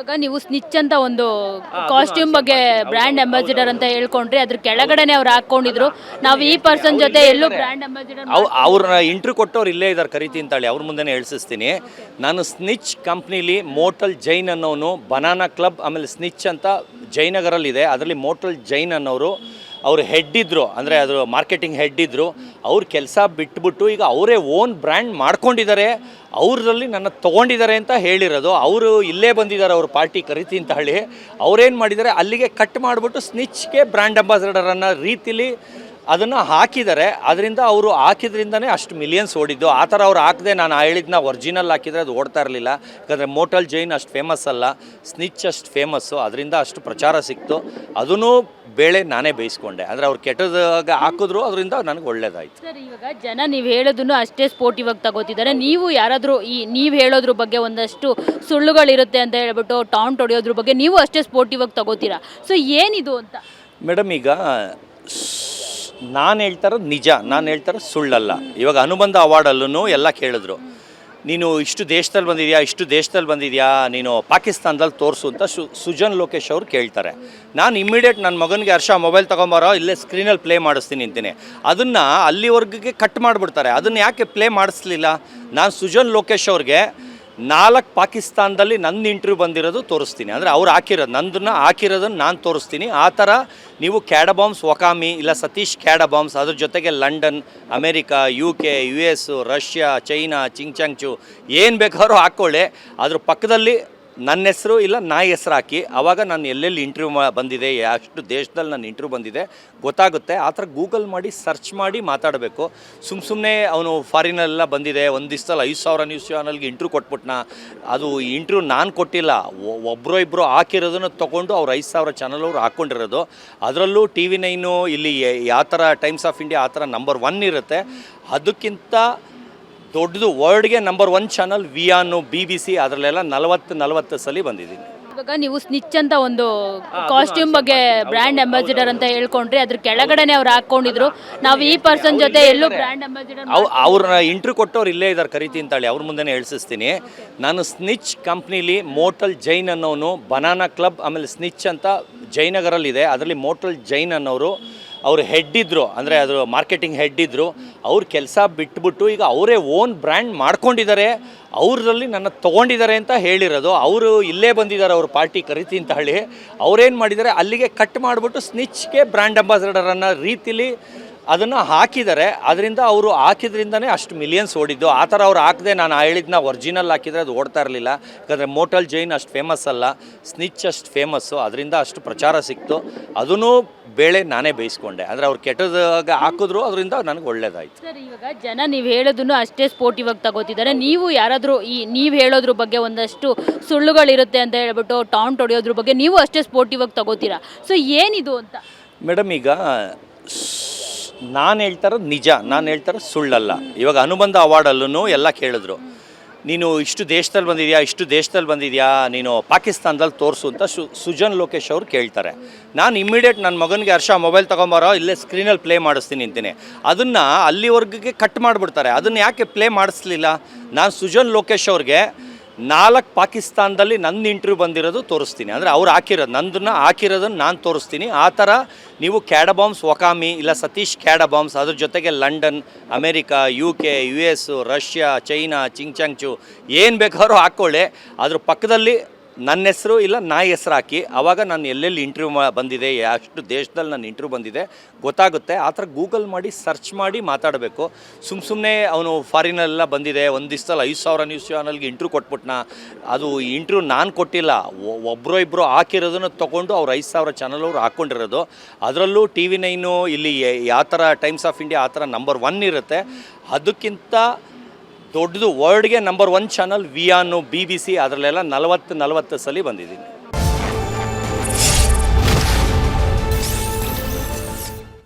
ಇವಾಗ ನೀವು ಸ್ನಿಚ್ ಅಂತ ಒಂದು ಕಾಸ್ಟ್ಯೂಮ್ ಬಗ್ಗೆ ಬ್ರ್ಯಾಂಡ್ ಅಂಬಾಸಿಡರ್ ಅಂತ ಹೇಳ್ಕೊಂಡ್ರಿ ಅದ್ರ ಕೆಳಗಡೆನೆ ಅವ್ರು ಹಾಕೊಂಡಿದ್ರು ನಾವು ಈ ಪರ್ಸನ್ ಜೊತೆ ಎಲ್ಲೂ ಬ್ರ್ಯಾಂಡ್ ಅಂಬಾಸಿಡರ್ ಅವ್ ಅವ್ರನ್ನ ಕೊಟ್ಟವ್ರು ಇಲ್ಲೇ ಇದ್ದಾರೆ ಕರಿತಿ ಅಂತಾಳೆ ಅವ್ರ ಮುಂದೆನೇ ಹೇಳ್ಸಿಸ್ತೀನಿ. ನಾನು ಸ್ನಿಚ್ ಕಂಪ್ನಿಲಿ ಮೋಟಲ್ ಜೈನ್ ಅನ್ನೋನು ಬನಾನಾ ಕ್ಲಬ್ ಆಮೇಲೆ ಸ್ನಿಚ್ ಅಂತ ಜಯನಗರಲ್ಲಿದೆ ಅದರಲ್ಲಿ ಮೋಟಲ್ ಜೈನ್ ಅನ್ನೋರು ಅವರು ಹೆಡ್ ಇದ್ದರು ಅಂದರೆ ಅದು ಮಾರ್ಕೆಟಿಂಗ್ ಹೆಡ್ ಇದ್ದರು ಅವ್ರ ಕೆಲಸ ಬಿಟ್ಬಿಟ್ಟು ಈಗ ಅವರೇ ಓನ್ ಬ್ರ್ಯಾಂಡ್ ಮಾಡ್ಕೊಂಡಿದ್ದಾರೆ ಅವರಲ್ಲಿ ನನ್ನ ತೊಗೊಂಡಿದ್ದಾರೆ ಅಂತ ಹೇಳಿರೋದು, ಅವರು ಇಲ್ಲೇ ಬಂದಿದ್ದಾರೆ ಅವ್ರ ಪಾರ್ಟಿ ಕರಿತಿ ಅಂತ ಹೇಳಿ, ಅವ್ರೇನು ಮಾಡಿದ್ದಾರೆ ಅಲ್ಲಿಗೆ ಕಟ್ ಮಾಡಿಬಿಟ್ಟು ಸ್ನಿಚ್ಗೆ ಬ್ರ್ಯಾಂಡ್ ಅಂಬಾಸಡರ್ ಅನ್ನೋ ರೀತಿಲಿ ಅದನ್ನು ಹಾಕಿದ್ದಾರೆ ಅದರಿಂದ ಅವರು ಹಾಕಿದ್ರಿಂದನೇ ಅಷ್ಟು ಮಿಲಿಯನ್ಸ್ ಓಡಿದ್ದು. ಆ ಥರ ಅವ್ರು ಹಾಕದೆ ನಾನು ಹೇಳಿದ್ನ ಒರಿಜಿನಲ್ ಹಾಕಿದರೆ ಅದು ಓಡ್ತಾ ಇರಲಿಲ್ಲ. ಯಾಕಂದರೆ ಮೋಟಲ್ ಜೈನ್ ಅಷ್ಟು ಫೇಮಸ್ ಅಲ್ಲ. ಸ್ನಿಚ್ ಅಷ್ಟು ಫೇಮಸ್ಸು ಅದರಿಂದ ಅಷ್ಟು ಪ್ರಚಾರ ಸಿಕ್ತು. ಅದೂ ಬೇಳೆ ನಾನೇ ಬೇಯಿಸ್ಕೊಂಡೆ. ಅಂದರೆ ಅವ್ರು ಕೆಟ್ಟದಾಗ ಹಾಕಿದ್ರು ಅದರಿಂದ ನನಗೆ ಒಳ್ಳೇದಾಯಿತು. ಸರ್ ಇವಾಗ ಜನ ನೀವು ಹೇಳೋದನ್ನು ಅಷ್ಟೇ ಸ್ಪೋರ್ಟ್ ಇವಾಗ ತಗೋತಿದ್ದಾರೆ. ನೀವು ಯಾರಾದರೂ ಈ ನೀವು ಹೇಳೋದ್ರ ಬಗ್ಗೆ ಒಂದಷ್ಟು ಸುಳ್ಳುಗಳಿರುತ್ತೆ ಅಂತ ಹೇಳ್ಬಿಟ್ಟು ಟಾಂಟ್ ಹೊಡೆಯೋದ್ರ ಬಗ್ಗೆ ನೀವು ಅಷ್ಟೇ ಸ್ಪೋರ್ಟ್ ಇವಾಗ ತಗೋತೀರಾ? ಸೊ ಏನಿದು ಅಂತ? ಮೇಡಮ್ ಈಗ ನಾನು ಹೇಳ್ತಾರೋ ನಿಜ, ನಾನು ಹೇಳ್ತಾರೋ ಸುಳ್ಳಲ್ಲ. ಇವಾಗ ಅನುಬಂಧ ಅವಾರ್ಡಲ್ಲೂ ಎಲ್ಲ ಕೇಳಿದ್ರು. ನೀನು ಇಷ್ಟು ದೇಶದಲ್ಲಿ ಬಂದಿದ್ಯಾ, ಇಷ್ಟು ದೇಶದಲ್ಲಿ ಬಂದಿದ್ಯಾ, ನೀನು ಪಾಕಿಸ್ತಾನದಲ್ಲಿ ತೋರಿಸು ಅಂತ ಸುಜನ್ ಲೋಕೇಶ್ ಅವರು ಕೇಳ್ತಾರೆ. ನಾನು ಇಮ್ಮಿಡಿಯೇಟ್ ನನ್ನ ಮಗನಿಗೆ ಹರ್ಷ ಮೊಬೈಲ್ ತೊಗೊಂಬಾರೋ, ಇಲ್ಲೇ ಸ್ಕ್ರೀನಲ್ಲಿ ಪ್ಲೇ ಮಾಡಿಸ್ತೀನಿ ಅಂತೀನಿ. ಅದನ್ನು ಅಲ್ಲಿವರೆಗೆ ಕಟ್ ಮಾಡಿಬಿಡ್ತಾರೆ. ಅದನ್ನು ಯಾಕೆ ಪ್ಲೇ ಮಾಡಿಸ್ಲಿಲ್ಲ? ನಾನು ಸುಜನ್ ಲೋಕೇಶ್ ಅವ್ರಿಗೆ ನಾಲ್ಕು ಪಾಕಿಸ್ತಾನದಲ್ಲಿ ನನ್ನ ಇಂಟರ್ವ್ಯೂ ಬಂದಿರೋದು ತೋರಿಸ್ತೀನಿ. ಅಂದರೆ ಅವ್ರು ಹಾಕಿರೋದು, ನಂದನ್ನು ಹಾಕಿರೋದನ್ನು ನಾನು ತೋರಿಸ್ತೀನಿ. ಆ ಥರ ನೀವು ಕ್ಯಾಡಬಾಂಬ್ಸ್ ವಕಾಮಿ ಇಲ್ಲ ಸತೀಶ್ ಕ್ಯಾಡಬಾಂಬ್ಸ್ ಅದ್ರ ಜೊತೆಗೆ London, America U K U S Russia, China, ಚಿಂಗ್ಚಾಂಗ್ಚು ಏನು ಬೇಕಾದ್ರೂ ಹಾಕ್ಕೊಳ್ಳಿ ಅದ್ರ ಪಕ್ಕದಲ್ಲಿ ನನ್ನ ಹೆಸರು ಇಲ್ಲ ನಾ ಹೆಸರು ಹಾಕಿ. ಆವಾಗ ನಾನು ಎಲ್ಲೆಲ್ಲಿ ಇಂಟರ್ವ್ಯೂ ಬಂದಿದೆ, ಅಷ್ಟು ದೇಶದಲ್ಲಿ ನಾನು ಇಂಟರ್ವ್ಯೂ ಬಂದಿದೆ, ಗೊತ್ತಾಗುತ್ತೆ. ಆ ಥರ ಗೂಗಲ್ ಮಾಡಿ ಸರ್ಚ್ ಮಾಡಿ ಮಾತಾಡಬೇಕು. ಸುಮ್ಮ ಸುಮ್ಮನೆ ಅವನು ಫಾರಿನಲ್ಲೆಲ್ಲ ಬಂದಿದೆ, ಒಂದು ದಿವಸದಲ್ಲಿ ಐದು ಸಾವಿರ ನ್ಯೂಸ್ ಚಾನಲ್ಗೆ ಇಂಟ್ರ್ಯೂ ಕೊಟ್ಬಿಟ್ನ. ಅದು ಇಂಟ್ರ್ಯೂ ನಾನು ಕೊಟ್ಟಿಲ್ಲ. ಒಬ್ಬರು ಇಬ್ಬರು ಹಾಕಿರೋದನ್ನು ತೊಗೊಂಡು ಅವ್ರು ಐದು ಸಾವಿರ ಚಾನಲ್ ಅವ್ರು ಹಾಕ್ಕೊಂಡಿರೋದು ಅದರಲ್ಲೂ ಟಿ ವಿ ನೈನು, ಇಲ್ಲಿ ಯಾವ ಥರ ಟೈಮ್ಸ್ ಆಫ್ ಇಂಡಿಯಾ ಆ ಥರ ನಂಬರ್ ಒನ್ ಇರುತ್ತೆ. ಅದಕ್ಕಿಂತ ದೊಡ್ಡದು ವರ್ಲ್ಡ್ಗೆ ನಂಬರ್ ಒನ್ ಚಾನಲ್ ವಿಯಾನು ಬಿ ಬಿ ಸಿ ಅದರಲ್ಲೆಲ್ಲ ನಲವತ್ತು ನಲವತ್ತು ಸಲ ಬಂದಿದ್ದೀನಿ. ಇವಾಗ ನೀವು ಸ್ನಿಚ್ ಅಂತ ಒಂದು ಕಾಸ್ಟ್ಯೂಮ್ ಬಗ್ಗೆ ಬ್ರ್ಯಾಂಡ್ ಅಂಬಾಸಿಡರ್ ಅಂತ ಹೇಳ್ಕೊಂಡ್ರಿ ಅದ್ರ ಕೆಳಗಡೆನೆ ಅವ್ರು ಹಾಕೊಂಡಿದ್ರು. ನಾವು ಈ ಪರ್ಸನ್ ಜೊತೆ ಎಲ್ಲೂ ಬ್ರ್ಯಾಂಡ್ ಅಂಬಾಸಿಡರ್ ಅವ್ ಅವ್ರನ್ನ ಇಂಟ್ರ್ಯೂ ಕೊಟ್ಟವ್ರು ಇಲ್ಲೇ ಇದ್ದಾರೆ ಕರಿತಿ ಅಂತಾಳೆ. ಅವ್ರ ಮುಂದೆನೇ ಹೇಳ್ಸಿಸ್ತೀನಿ. ನಾನು ಸ್ನಿಚ್ ಕಂಪ್ನಿಲಿ ಮೋಟಲ್ ಜೈನ್ ಅನ್ನೋನು ಬನಾನಾ ಕ್ಲಬ್ ಆಮೇಲೆ ಸ್ನಿಚ್ ಅಂತ ಜಯನಗರಲ್ಲಿದೆ ಅದರಲ್ಲಿ ಮೋಟಲ್ ಜೈನ್ ಅನ್ನೋರು ಅವರು ಹೆಡ್ ಇದ್ರು. ಅಂದರೆ ಅದರ ಮಾರ್ಕೆಟಿಂಗ್ ಹೆಡ್ ಇದ್ರು. ಅವ್ರ ಕೆಲಸ ಬಿಟ್ಬಿಟ್ಟು ಈಗ ಅವರೇ ಓನ್ ಬ್ರ್ಯಾಂಡ್ ಮಾಡ್ಕೊಂಡಿದ್ದಾರೆ ಅವರಲ್ಲಿ ನನ್ನ ತೊಗೊಂಡಿದ್ದಾರೆ ಅಂತ ಹೇಳಿರೋದು. ಅವರು ಇಲ್ಲೇ ಬಂದಿದ್ದಾರೆ, ಅವ್ರ ಪಾರ್ಟಿ ಕರಿತಿ ಅಂತ ಹೇಳಿ. ಅವ್ರೇನು ಮಾಡಿದ್ದಾರೆ, ಅಲ್ಲಿಗೆ ಕಟ್ ಮಾಡಿಬಿಟ್ಟು ಸ್ನಿಚ್ಗೆ ಬ್ರ್ಯಾಂಡ್ ಅಂಬಾಸಡರ್ ಅನ್ನೋ ರೀತಿಲಿ ಅದನ್ನು ಹಾಕಿದ್ದಾರೆ ಅದರಿಂದ ಅವರು ಹಾಕಿದ್ರಿಂದನೇ ಅಷ್ಟು ಮಿಲಿಯನ್ಸ್ ಓಡಿದ್ದು. ಆ ಥರ ಅವ್ರು ಹಾಕದೆ ನಾನು ಹೇಳಿದ್ನ ಒರಿಜಿನಲ್ ಹಾಕಿದರೆ ಅದು ಓಡ್ತಾ ಇರಲಿಲ್ಲ. ಯಾಕಂದರೆ ಮೋಟಲ್ ಜೈನ್ ಅಷ್ಟು ಫೇಮಸ್ ಅಲ್ಲ. ಸ್ನಿಚ್ ಅಷ್ಟು ಫೇಮಸ್ಸು ಅದರಿಂದ ಅಷ್ಟು ಪ್ರಚಾರ ಸಿಕ್ತು. ಅದೂ ಬೇಳೆ ನಾನೇ ಬೇಯಿಸ್ಕೊಂಡೆ. ಅಂದರೆ ಅವ್ರು ಕೆಟ್ಟದಾಗ ಹಾಕಿದ್ರು ಅದರಿಂದ ನನಗೆ ಒಳ್ಳೇದಾಯಿತು. ಸರ್ ಇವಾಗ ಜನ ನೀವು ಹೇಳೋದನ್ನು ಅಷ್ಟೇ ಸ್ಪೋರ್ಟಿವ್ ಆಗಿ ತಗೋತಿದ್ದಾರೆ. ನೀವು ಯಾರಾದರೂ ಈ ನೀವು ಹೇಳೋದ್ರ ಬಗ್ಗೆ ಒಂದಷ್ಟು ಸುಳ್ಳುಗಳಿರುತ್ತೆ ಅಂತ ಹೇಳ್ಬಿಟ್ಟು ಟಾಂಟ್ ಹೊಡೆಯೋದ್ರ ಬಗ್ಗೆ ನೀವು ಅಷ್ಟೇ ಸ್ಪೋರ್ಟಿವ್ ಆಗಿ ತಗೋತೀರಾ? ಸೊ ಏನಿದು ಅಂತ? ಮೇಡಮ್ ಈಗ ನಾನು ಹೇಳ್ತಾರೋದು ನಿಜ, ನಾನು ಹೇಳ್ತಾರೋದು ಸುಳ್ಳಲ್ಲ. ಇವಾಗ ಅನುಬಂಧ ಅವಾರ್ಡಲ್ಲೂ ಎಲ್ಲ ಕೇಳಿದ್ರು. ನೀನು ಇಷ್ಟು ದೇಶದಲ್ಲಿ ಬಂದಿದ್ಯಾ, ಇಷ್ಟು ದೇಶದಲ್ಲಿ ಬಂದಿದ್ಯಾ, ನೀನು ಪಾಕಿಸ್ತಾನದಲ್ಲಿ ತೋರಿಸು ಅಂತ ಸುಜನ್ ಲೋಕೇಶ್ ಅವರು ಕೇಳ್ತಾರೆ. ನಾನು ಇಮ್ಮಿಡಿಯೇಟ್ ನನ್ನ ಮಗನಿಗೆ ಹರ್ಷ ಮೊಬೈಲ್ ತೊಗೊಂಬಾರೋ, ಇಲ್ಲೇ ಸ್ಕ್ರೀನಲ್ಲಿ ಪ್ಲೇ ಮಾಡಿಸ್ತೀನಿ ಅಂತೀನಿ. ಅದನ್ನು ಅಲ್ಲಿವರೆಗೆ ಕಟ್ ಮಾಡಿಬಿಡ್ತಾರೆ. ಅದನ್ನು ಯಾಕೆ ಪ್ಲೇ ಮಾಡಿಸ್ಲಿಲ್ಲ? ನಾನು ಸುಜನ್ ಲೋಕೇಶ್ ಅವ್ರಿಗೆ ನಾಲ್ಕು ಪಾಕಿಸ್ತಾನದಲ್ಲಿ ನನ್ನ ಇಂಟರ್ವ್ಯೂ ಬಂದಿರೋದು ತೋರಿಸ್ತೀನಿ. ಅಂದರೆ ಅವ್ರು ಹಾಕಿರೋದು, ನಂದನ್ನು ಹಾಕಿರೋದನ್ನು ನಾನು ತೋರಿಸ್ತೀನಿ. ಆ ಥರ ನೀವು ಕ್ಯಾಡಬಾಂಬ್ಸ್ ಒಕಾಮಿ ಇಲ್ಲ ಸತೀಶ್ ಕ್ಯಾಡಬಾಂಬ್ಸ್ ಅದ್ರ ಜೊತೆಗೆ London, America U K U S Russia, China, ಚಿಂಗ್ಚಾಂಗ್ಚು ಏನು ಬೇಕಾದ್ರೂ ಹಾಕ್ಕೊಳ್ಳಿ ಅದ್ರ ಪಕ್ಕದಲ್ಲಿ ನನ್ನ ಹೆಸರು ಇಲ್ಲ ನಾ ಹೆಸರು ಹಾಕಿ. ಆವಾಗ ನಾನು ಎಲ್ಲೆಲ್ಲಿ ಇಂಟರ್ವ್ಯೂ ಬಂದಿದೆ, ಅಷ್ಟು ದೇಶದಲ್ಲಿ ನಾನು ಇಂಟರ್ವ್ಯೂ ಬಂದಿದೆ, ಗೊತ್ತಾಗುತ್ತೆ. ಆ ಥರ ಗೂಗಲ್ ಮಾಡಿ ಸರ್ಚ್ ಮಾಡಿ ಮಾತಾಡಬೇಕು. ಸುಮ್ಮ ಸುಮ್ಮನೆ ಅವನು ಫಾರಿನಲ್ಲೆಲ್ಲ ಬಂದಿದೆ, ಒಂದು ದಿವಸದಲ್ಲಿ ಐದು ಸಾವಿರ ನ್ಯೂಸ್ ಚಾನಲ್ಗೆ ಇಂಟ್ರ್ಯೂ ಕೊಟ್ಬಿಟ್ನ. ಅದು ಇಂಟ್ರ್ಯೂ ನಾನು ಕೊಟ್ಟಿಲ್ಲ. ಒಬ್ಬರು ಇಬ್ಬರು ಹಾಕಿರೋದನ್ನು ತೊಗೊಂಡು ಅವ್ರು ಐದು ಸಾವಿರ ಚಾನಲ್ ಅವ್ರು ಹಾಕ್ಕೊಂಡಿರೋದು ಅದರಲ್ಲೂ ಟಿ ವಿ ನೈನು, ಇಲ್ಲಿ ಯಾವ ಥರ ಟೈಮ್ಸ್ ಆಫ್ ಇಂಡಿಯಾ ಆ ಥರ ನಂಬರ್ ಒನ್ ಇರುತ್ತೆ. ಅದಕ್ಕಿಂತ ದೊಡ್ಡದು ವರ್ಲ್ಡ್ಗೆ ನಂಬರ್ ಒನ್ ಚಾನಲ್ ವಿಯಾನು ಬಿ ಬಿ ಸಿ ಅದರಲ್ಲೆಲ್ಲ ನಲವತ್ತು ನಲವತ್ತು ಸಲ ಬಂದಿದ್ದೀನಿ.